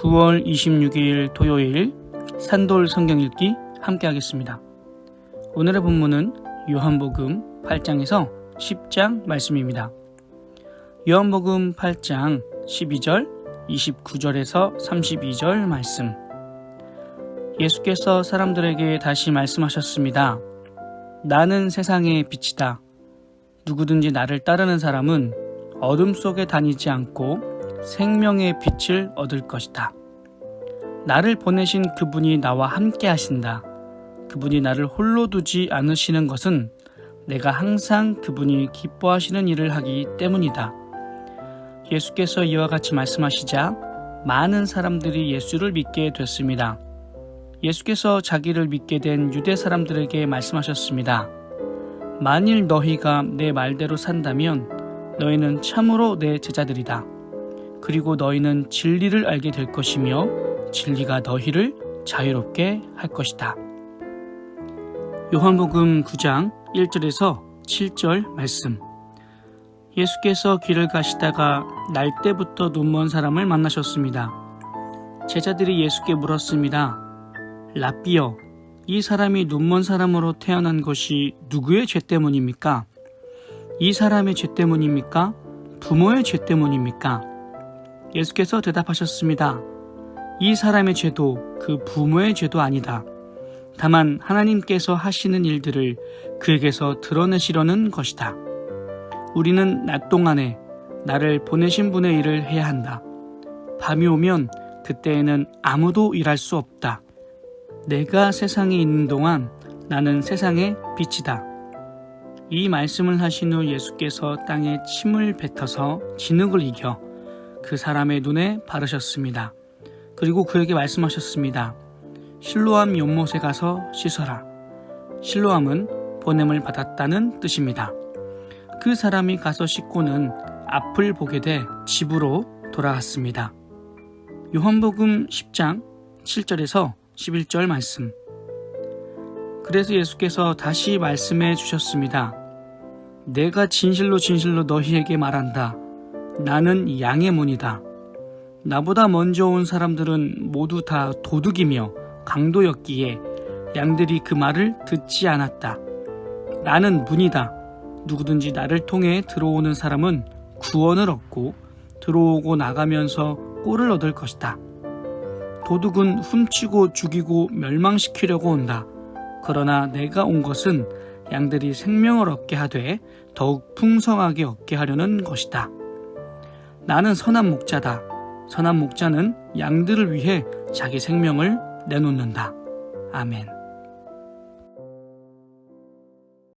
9월 26일 토요일 산돌 성경 읽기 함께 하겠습니다. 오늘의 본문은 요한복음 8장에서 10장 말씀입니다. 요한복음 8장 12절, 29절에서 32절 말씀. 예수께서 사람들에게 다시 말씀하셨습니다. 나는 세상의 빛이다. 누구든지 나를 따르는 사람은 어둠 속에 다니지 않고 생명의 빛을 얻을 것이다. 나를 보내신 그분이 나와 함께 하신다. 그분이 나를 홀로 두지 않으시는 것은 내가 항상 그분이 기뻐하시는 일을 하기 때문이다. 예수께서 이와 같이 말씀하시자 많은 사람들이 예수를 믿게 됐습니다. 예수께서 자기를 믿게 된 유대 사람들에게 말씀하셨습니다. 만일 너희가 내 말대로 산다면 너희는 참으로 내 제자들이다. 그리고 너희는 진리를 알게 될 것이며 진리가 너희를 자유롭게 할 것이다. 요한복음 9장 1절에서 7절 말씀. 예수께서 길을 가시다가 날 때부터 눈먼 사람을 만나셨습니다. 제자들이 예수께 물었습니다. 라비어, 이 사람이 눈먼 사람으로 태어난 것이 누구의 죄 때문입니까? 이 사람의 죄 때문입니까? 부모의 죄 때문입니까? 예수께서 대답하셨습니다. 이 사람의 죄도 그 부모의 죄도 아니다. 다만 하나님께서 하시는 일들을 그에게서 드러내시려는 것이다. 우리는 낮 동안에 나를 보내신 분의 일을 해야 한다. 밤이 오면 그때에는 아무도 일할 수 없다. 내가 세상에 있는 동안 나는 세상의 빛이다. 이 말씀을 하신 후 예수께서 땅에 침을 뱉어서 진흙을 이겨 그 사람의 눈에 바르셨습니다. 그리고 그에게 말씀하셨습니다. 실로암 연못에 가서 씻어라. 실로암은 보냄을 받았다는 뜻입니다. 그 사람이 가서 씻고는 앞을 보게 돼 집으로 돌아갔습니다. 요한복음 10장 7절에서 11절 말씀. 그래서 예수께서 다시 말씀해 주셨습니다. 내가 진실로 진실로 너희에게 말한다. 나는 양의 문이다. 나보다 먼저 온 사람들은 모두 다 도둑이며 강도였기에 양들이 그 말을 듣지 않았다. 나는 문이다. 누구든지 나를 통해 들어오는 사람은 구원을 얻고 들어오고 나가면서 꼴을 얻을 것이다. 도둑은 훔치고 죽이고 멸망시키려고 온다. 그러나 내가 온 것은 양들이 생명을 얻게 하되 더욱 풍성하게 얻게 하려는 것이다. 나는 선한 목자다. 선한 목자는 양들을 위해 자기 생명을 내놓는다. 아멘.